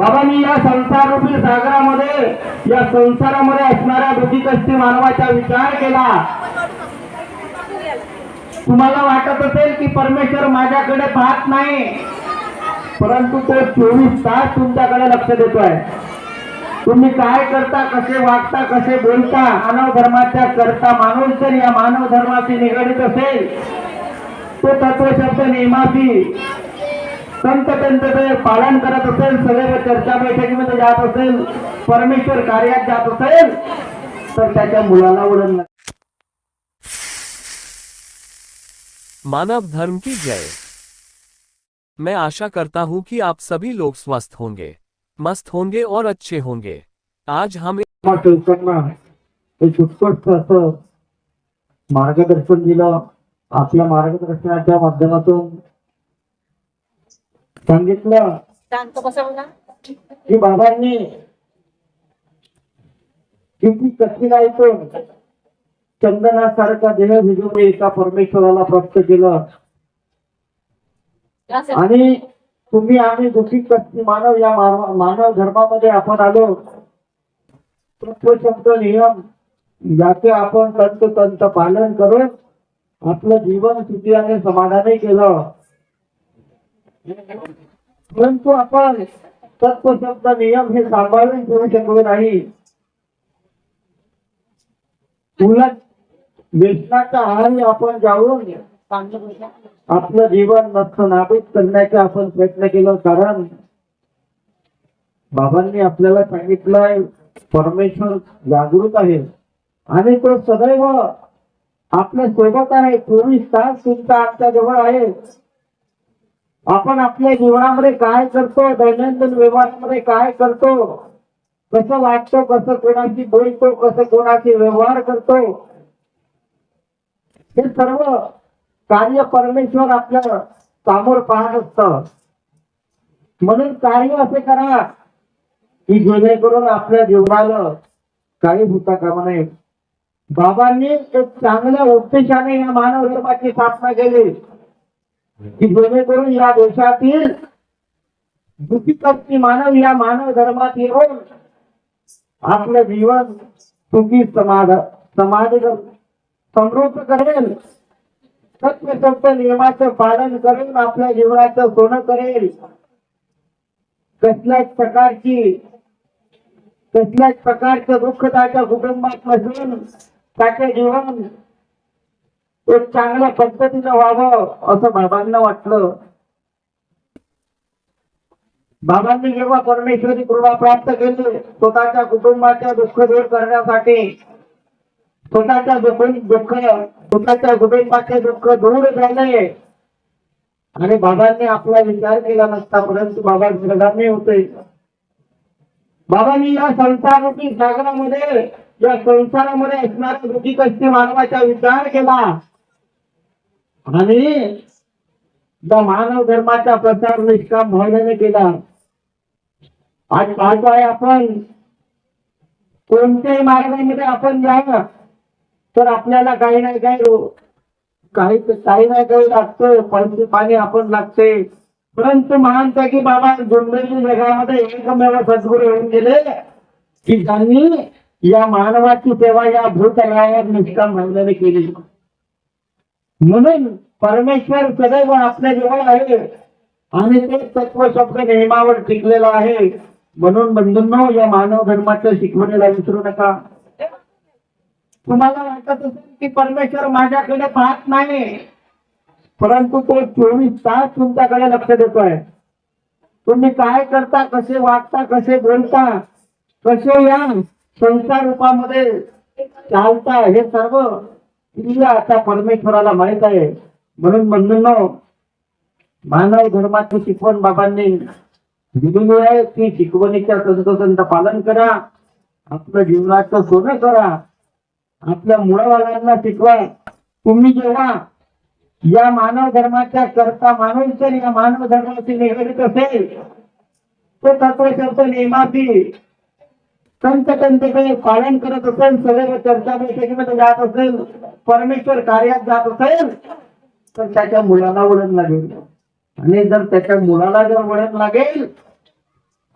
बाबा मी या संसाररूपी सागरामध्ये या संसारामध्ये असणाऱ्या दुखी कष्टी मानवाचा विचार केला. तुम्हाला वाटत असेल की परमेश्वर माझ्याकडे पाहत नाही परंतु तो चोवीस तास तुमच्याकडे लक्ष देतोय. तुम्ही काय करता कसे वागता कसे बोलता मानव धर्माच्या करता माणूस जर या मानव धर्माशी निगडीत असेल तो तत्वशब्द नेमाशी संत त्यांचं पालन करत असेल चर्चा बैठकीमध्ये जात असेल परमेश्वर कार्यात जात असेल तर त्याच्या मुलाला वडण मानव धर्म की जय। मैं आशा करता हूँ कि आप सभी लोग स्वस्थ होंगे मस्त होंगे और अच्छे होंगे। आज हम मग ठेवताना एक उत्कृष्ट असं मार्गदर्शन दिलं आपल्या मार्गदर्शनाच्या माध्यमातून सांगितलं. की बाबांनी किती कठीणाईतून चंदनासारखा देह भिजवून एका परमेश्वराला प्राप्त केलं. आणि तुम्ही आम्ही दुखी कष्टी मानव या मानव धर्मामध्ये आपण आलो. तत्वशब्द नियम याचे आपण तंतोतंत पालन करून आपलं जीवन सुखी आणि समाधानी केलं. परंतु आपण तत्वशब्द नियम हे सांभाळून ठेवू शकलो नाही. उलट व्यसनाच्या आहारी आपण जाऊन आपलं जीवन नष्ट नाबूद करण्याचा आपण प्रयत्न केला कारण बाबांनी आपल्याला सांगितलंय परमेश्वर जागृत आहे. आणि तो सदैव आपल्यासोबत आहे. चोवीस तास तुमचा आमच्या जवळ आहे. आपण आपल्या जीवनामध्ये काय करतो दैनंदिन व्यवहारामध्ये काय करतो कसं वागतो कसं कोणाशी बोलतो कसं कोणाशी व्यवहार करतो हे सर्व कार्य परमेश्वर आपल्यासमोर पाहत असत. म्हणून कार्य असे करा की जेणेकरून आपल्या जीवनाला काही होता कामा नये. बाबांनी एक चांगल्या उद्देशाने या मानव धर्माची स्थापना केली. की जेणेकरून या देशातील दुखी मानव या मानव धर्मात येऊन आपलं जीवन सुखी समाज समाज समृद्ध करेल. सत्य नियमाचं पालन करून आपल्या जीवनाचं सोनं करेल. कसल्याच प्रकारची कसल्याच प्रकारचं दुःख त्याच्या कुटुंबात नसून त्याचे जीवन एक चांगल्या पद्धतीनं व्हावं असं बाबांना वाटलं. बाबांनी जेव्हा परमेश्वरी कृपा प्राप्त केली स्वतःच्या कुटुंबाच्या दुःख दूर करण्यासाठी स्वतःच्या दुःख स्वतःच्या कुटुंबाचे दुःख दूर झाले. आणि बाबांनी आपला विचार केला नसता परंतु बाबा निर्गामी होते. बाबांनी या संसारूपी सागरामध्ये या संसारामध्ये असणाऱ्या दुखी कष्टी मानवाचा विचार केला. आणि मानव धर्माचा प्रसार निष्काम भावनेने केला. आज पाहतोय आपण कोणत्याही मार्गामध्ये आपण जावं तर आपल्याला काही नाही काही काही काही नाही काही लागतं पैसे पाणी आपण लागते. परंतु महान की बाबा दुर्मिळ जगामध्ये एकमेव सद्गुरू होऊन गेले की त्यांनी या मानवाची सेवा या भूतलावर निष्काम भावनेने केली. म्हणून परमेश्वर सदैव आपल्या जवळ आहे आणि ते तत्व शब्द नियमावर टिकलेलं आहे. म्हणून बंधूंनो या मानव धर्माच्या शिकवणीला विसरू नका. तुम्हाला वाटत असेल की परमेश्वर माझ्याकडे पाहत नाही परंतु तो चोवीस तास तुमच्याकडे लक्ष देतोय. तुम्ही काय करता कसे वागता कसे बोलता कसे या संसार रूपामध्ये चालता हे सर्व क्रिया आता परमेश्वराला माहीत आहे. म्हणून बंधूंनो मानव धर्माची शिकवण बाबांनी दिलेली आहे. ती शिकवणीच्या तंतोतंत पालन करा. आपलं जीवनाचं सोनं करा. आपल्या मुळावाल्यांना शिकवा. तुम्ही जेव्हा या मानव धर्माच्या करता मानव जर या मानव धर्माशी निगडीत असेल तो तत्वशब्द नियमाची संत तंत पालन करत असेल सदैव चर्चा बैठकीमध्ये जात असेल परमेश्वर कार्यात जात असेल तर त्याच्या मुलाला वळण लागेल. आणि जर त्याच्या मुलाला जर वळण लागेल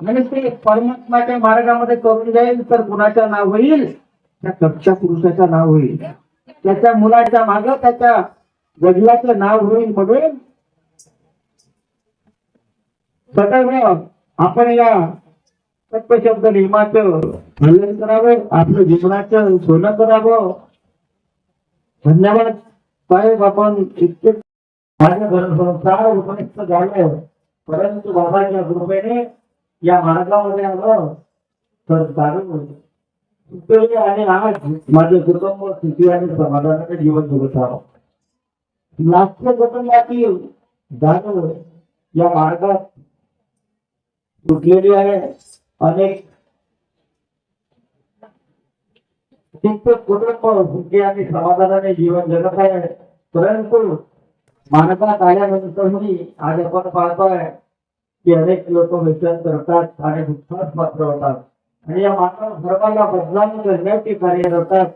आणि ते परमात्माच्या मार्गामध्ये करून जाईल तर कुणाच्या नाव होईल? त्या कक्षा पुरुषाचं नाव होईल. त्याच्या मुलाच्या माग त्याच्या वडिलाचं नाव होईल म्हणून. सदैव आपण या सत्य नियमाचं पालन करावं आपलं जीवनाचं सोनं करावं. धन्यवाद. साहेब आपण इतके माझ्या घरसंसार उपयुक्त झालो. परंतु बाबांच्या कृपेने या मार्गामध्ये आलो. तर दारू सुखी आणि आज माझे कुटुंब सुखी आणि समाधानाचे जीवन जगत आहोत. नाट्य कुटुंबातील दारू या मार्गात तुटलेली आहे. अनेक कुटुंब सुखी आणि समाधानाने जीवन जगत आहे. परंतु मानवात आल्यानंतरही आज आपण पाहतोय की अनेक लोक व्यसन करतात आणि दुःखात पात्र होतात. आणि या मानव धर्माला बदनाम करण्याची कार्य करतात.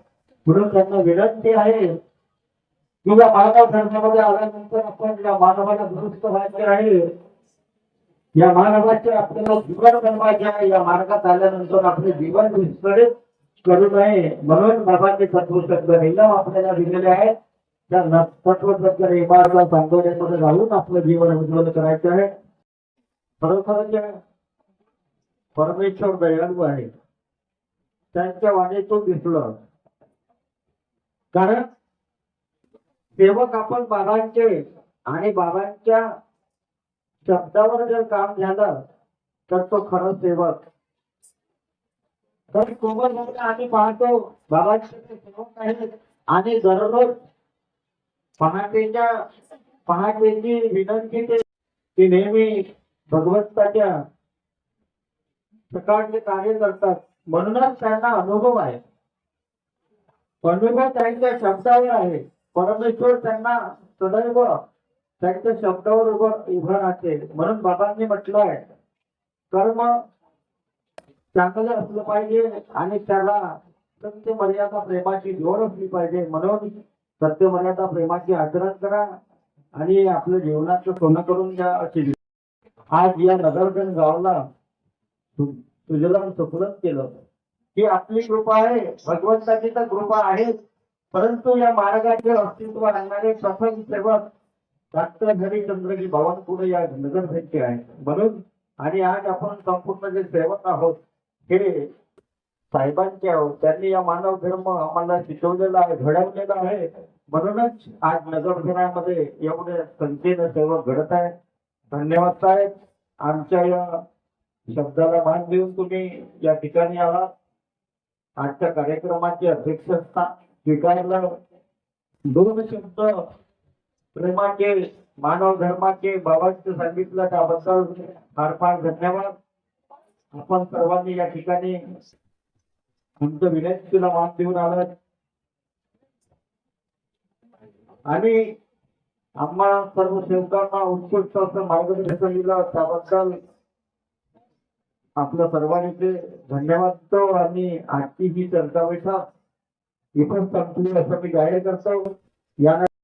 म्हणून त्यांना विनंती आहे की या मानव धर्मामध्ये आल्यानंतर आपण या मानवाला दुरुस्त व्हायचे आहे. या मानवाचे आपल्याला जीवन बनवायचे आहे. या मार्गात आल्यानंतर आपले जीवन विस्कळीत करू नये म्हणून बाबांनी तत्वशब्द एकदम आपल्याला दिलेले आहेत. त्या न- तत्वशब्द नियमाला सांगवण्यामध्ये राहून आपलं जीवन उज्ज्वल करायचं आहे. खरोखरच परमेश्वर दयाळू आहे त्यांच्या वाणीतून दिसलं. कारण सेवक आपण बाबांचे आणि बाबांच्या शब्दावर जर काम झालं तर तो खरं सेवक. तर कुंभमेळ्यात आम्ही पाहतो बाबांचे आणि दररोज पहाटेच्या पहाटेची विनंती ते ते नेहमी भगवंताच्या सकाळचे कार्य करतात. म्हणूनच त्यांना अनुभव आहे. अनुभव त्यांच्या शब्दावर आहे. परमेश्वर त्यांना सदैव त्यांच्या शब्दावर उभं उभं राहते. म्हणून बाबांनी म्हटलं आहे कर्म चांगलं असलं पाहिजे आणि त्याला सत्य मर्यादा प्रेमाची जोड असली पाहिजे म्हणून सत्य मर्यादा प्रेमाची आचरण करा आणि आपल्या जीवनाचं सोनं करून घ्या अशी आज या नगरगण गावला तुझ्याला सुपुरत केलं. ही आपली कृपा आहे भगवंताची तर कृपा आहे परंतु या मार्गाचे अस्तित्व आणणारे सफल सेवक डॉक्टर हरिचंद्रजी बावनकुळे या नगर भेटचे आहेत. म्हणून आणि आज आपण संपूर्ण जे सेवक आहोत हे साहेबांचे आहोत त्यांनी या मानव धर्म आम्हाला शिकवलेला आहे घडवलेला आहे. म्हणूनच आज नगरघरामध्ये एवढे संख्येने सर्व घडत आहे धन्यवाद साहेब. आमच्या या शब्दाला मान देऊन तुम्ही या ठिकाणी आलात आजच्या कार्यक्रमाची अध्यक्षता स्वीकारलं. दोन शब्द प्रेमाचे मानव धर्माचे बाबांचे सांगितलं त्याबद्दल फार फार धन्यवाद. आपण सर्वांनी या ठिकाणी आमच्या विनंतीला मान देऊन आलात. आणि आम्हा सर्व सेवकांना उत्कृष्ट असं मार्गदर्शन दिलं त्याबद्दल आपल्या सर्वांचे धन्यवाद आणि आजची ही चर्चा बैठक इथं संपली असं मी जाहीर करतो. या